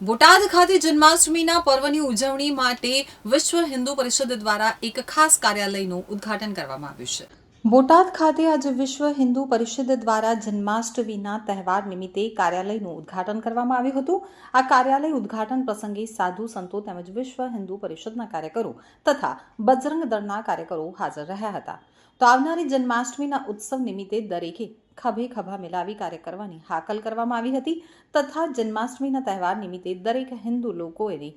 બોટાદ ખાતે જન્માષ્ટમીના પર્વની ઉજવણી માટે વિશ્વ હિન્દુ પરિષદ દ્વારા એક ખાસ કાર્યાલયનું ઉદ્ઘાટન કરવામાં આવ્યું છે. બોટાદ ખાતે આજે વિશ્વ હિન્દુ પરિષદ દ્વારા જન્માષ્ટમીના તહેવાર નિમિત્તે કાર્યાલયનું ઉદ્ઘાટન કરવામાં આવ્યું હતું. આ કાર્યાલય ઉદ્ઘાટન પ્રસંગે સાધુ સંતો તેમજ વિશ્વ હિન્દુ પરિષદના કાર્યકરો તથા બજરંગ દળના કાર્યકરો હાજર રહ્યા હતા. તો આવનારી જન્માષ્ટમીના ઉત્સવ નિમિત્તે દરેકે ખભે ખભા મિલાવી કાર્ય કરવાની હાકલ કરવામાં આવી હતી તથા જન્માષ્ટમીના તહેવાર નિમિત્તે દરેક હિન્દુ લોકોએ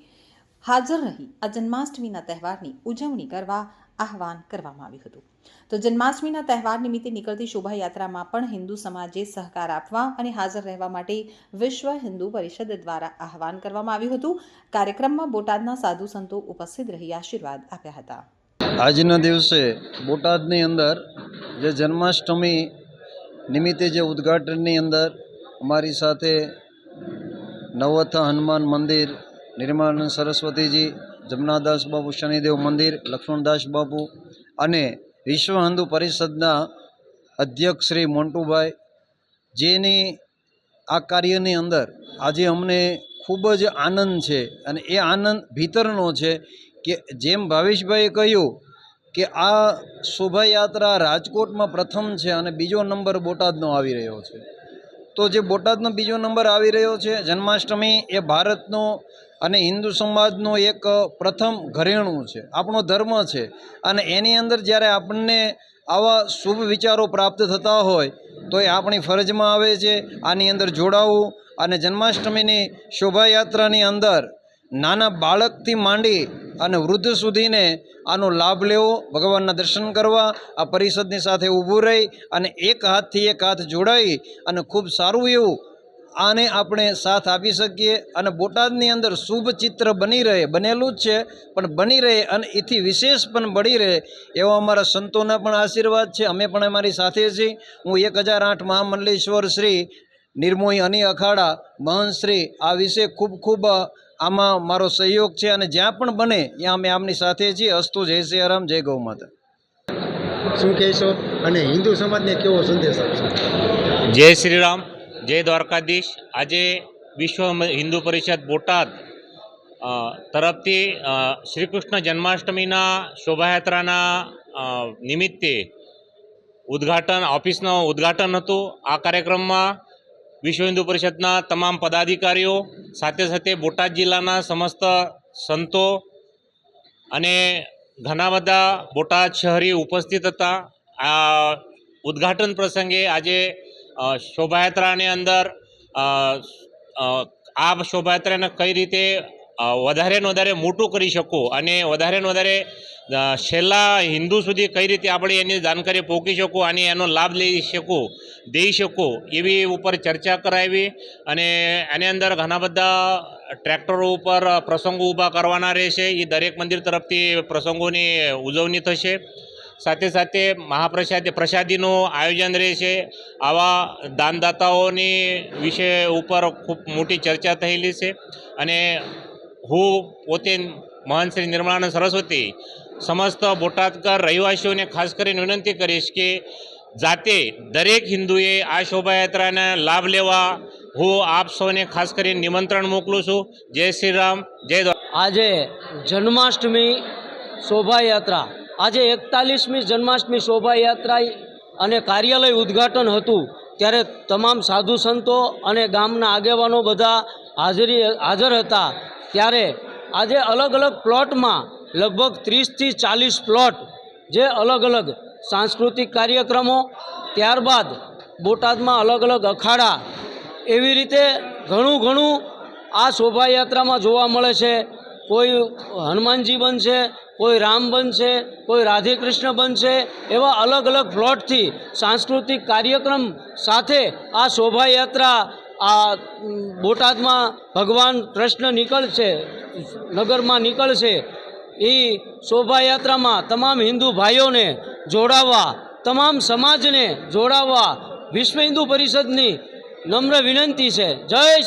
હાજર રહી આ જન્માષ્ટમીના તહેવારની ઉજવણી કરવા આહવાન કરવામાં આવ્યું હતું. તો જન્માષ્ટમીના તહેવાર નિમિત્તે નીકળતી શોભાયાત્રામાં પણ હિન્દુ સમાજે સહકાર આપવા અને હાજર રહેવા માટે વિશ્વ હિન્દુ પરિષદ દ્વારા આહવાન કરવામાં આવ્યું હતું. કાર્યક્રમમાં બોટાદના સાધુ સંતો ઉપસ્થિત રહી આશીર્વાદ આપ્યા હતા. આજના દિવસે બોટાદની અંદર જે જન્માષ્ટમી નિમિત્તે જે ઉદ્ઘાટનની અંદર અમારી સાથે નવથ હનુમાન મંદિર, નિર્માણ સરસ્વતીજી જમનાદાસ બાપુ, શનિદેવ મંદિર, લક્ષ્મણદાસ બાપુ અને વિશ્વ હિન્દુ પરિષદના અધ્યક્ષ શ્રી મોન્ટુભાઈ, જેની આ કાર્યની અંદર આજે અમને ખૂબ જ આનંદ છે અને એ આનંદ ભીતરનો છે કે જેમ ભાવેશભાઈએ કહ્યું કે આ શોભાયાત્રા રાજકોટમાં પ્રથમ છે અને બીજો નંબર બોટાદનો આવી રહ્યો છે. તો જે બોટાદનો બીજો નંબર આવી રહ્યો છે, જન્માષ્ટમી એ ભારતનો અને હિન્દુ સમાજનો એક પ્રથમ ઘરેણું છે. આપણો ધર્મ છે. અને એની અંદર જ્યારે આપણને આવા શુભ વિચારો પ્રાપ્ત થતા હોય, તો એ આપણી ફરજમાં આવે છે. આની અંદર જોડાવું અને જન્માષ્ટમીની શોભાયાત્રાની અંદર નાના બાળકથી માંડી અને વૃદ્ધ સુધીને આનો લાભ લેવો, ભગવાનના દર્શન કરવા, આ પરિષદની સાથે ઊભું રહી અને એક હાથથી એક હાથ જોડાઈ અને ખૂબ સારું એવું આને આપણે સાથ આપી શકીએ અને બોટાદની અંદર શુભ ચિત્ર બની રહે બનેલું જ છે પણ બની રહે અને એથી વિશેષ પણ બળી રહે એવા અમારા સંતોના પણ આશીર્વાદ છે. અમે પણ અમારી સાથે છીએ. હું એક હજાર આઠ મહામંડલેશ્વર શ્રી નિર્મોહી અની અખાડા મહંત શ્રી આ વિશે ખૂબ ખૂબ આમાં મારો સહયોગ છે અને જ્યાં પણ બને ત્યાં અમે આમની સાથે છીએ. અસ્તુ જય શ્રી રામ જય ગૌ માતા. શું કહેશો? અને હિન્દુ સમાજને કેવો સંદેશ આપશો? જય શ્રી રામ. જય દ્વારકાધીશ. આજે વિશ્વ હિન્દુ પરિષદ બોટાદ તરફથી શ્રી કૃષ્ણ જન્માષ્ટમીના શોભાયાત્રાના નિમિત્તે ઉદ્ઘાટન, ઓફિસનું ઉદ્ઘાટન હતું. આ કાર્યક્રમમાં વિશ્વ હિન્દુ પરિષદના તમામ પદાધિકારીઓ, સાથે સાથે બોટાદ જિલ્લાના સમસ્ત સંતો અને ઘણા બધા બોટાદ શહેરી ઉપસ્થિત હતા. આ ઉદ્ઘાટન પ્રસંગે આજે શોભાયાત્રાની અંદર આ શોભાયાત્રાને કઈ રીતે વધારે ને વધારે મોટું કરી શકું અને વધારે ને વધારે છેલ્લા હિન્દુ સુધી કઈ રીતે આપણે એની જાણકારી પહોંચી શકું અને એનો લાભ લઈ શકું, દઈ શકું એવી ઉપર ચર્ચા કરાવી અને એની અંદર ઘણા બધા ટ્રેક્ટરો ઉપર પ્રસંગો ઊભા કરવાના રહેશે. એ દરેક મંદિર તરફથી પ્રસંગોની ઉજવણી થશે. સાથે સાથે મહાપ્રસાદ પ્રસાદીનું આયોજન રહેશે આવા દાનદાતાઓની વિષય ઉપર ખૂબ મોટી ચર્ચા થયેલી છે અને હું પોતે મહાન શ્રી નિર્મળાનંદ સરસ્વતી સમસ્ત બોટાદકર રહેવાસીઓને ખાસ કરીને વિનંતી કરીશ કે જાતે દરેક હિન્દુએ આ શોભાયાત્રાને લાભ લેવા હું આપ સૌને ખાસ કરીને નિમંત્રણ મોકલું છું. જય શ્રી રામ, જય આજે જન્માષ્ટમી શોભાયાત્રા આજે એકતાલીસમી જન્માષ્ટમી શોભાયાત્રા અને કાર્યાલય ઉદ્ઘાટન હતું, ત્યારે તમામ સાધુ સંતો અને ગામના આગેવાનો બધા હાજરી, હાજર હતા. ત્યારે આજે અલગ અલગ પ્લોટમાં લગભગ ત્રીસથી ચાલીસ પ્લોટ, જે અલગ અલગ સાંસ્કૃતિક કાર્યક્રમો, ત્યારબાદ બોટાદમાં અલગ અલગ અખાડા, એવી રીતે ઘણું ઘણું આ શોભાયાત્રામાં જોવા મળે છે. કોઈ હનુમાનજી બનશે કોઈ રામ બનશે, કોઈ રાધે કૃષ્ણ બનશે, એવા અલગ અલગ પ્લોટથી સાંસ્કૃતિક કાર્યક્રમ સાથે આ શોભાયાત્રા આ બોટાદમાં ભગવાન કૃષ્ણ નીકળશે, નગરમાં નીકળશે, એ શોભાયાત્રામાં તમામ હિન્દુ ભાઈઓને જોડાવવા, તમામ સમાજને જોડાવવા વિશ્વ હિન્દુ પરિષદની નમ્ર વિનંતી છે. જય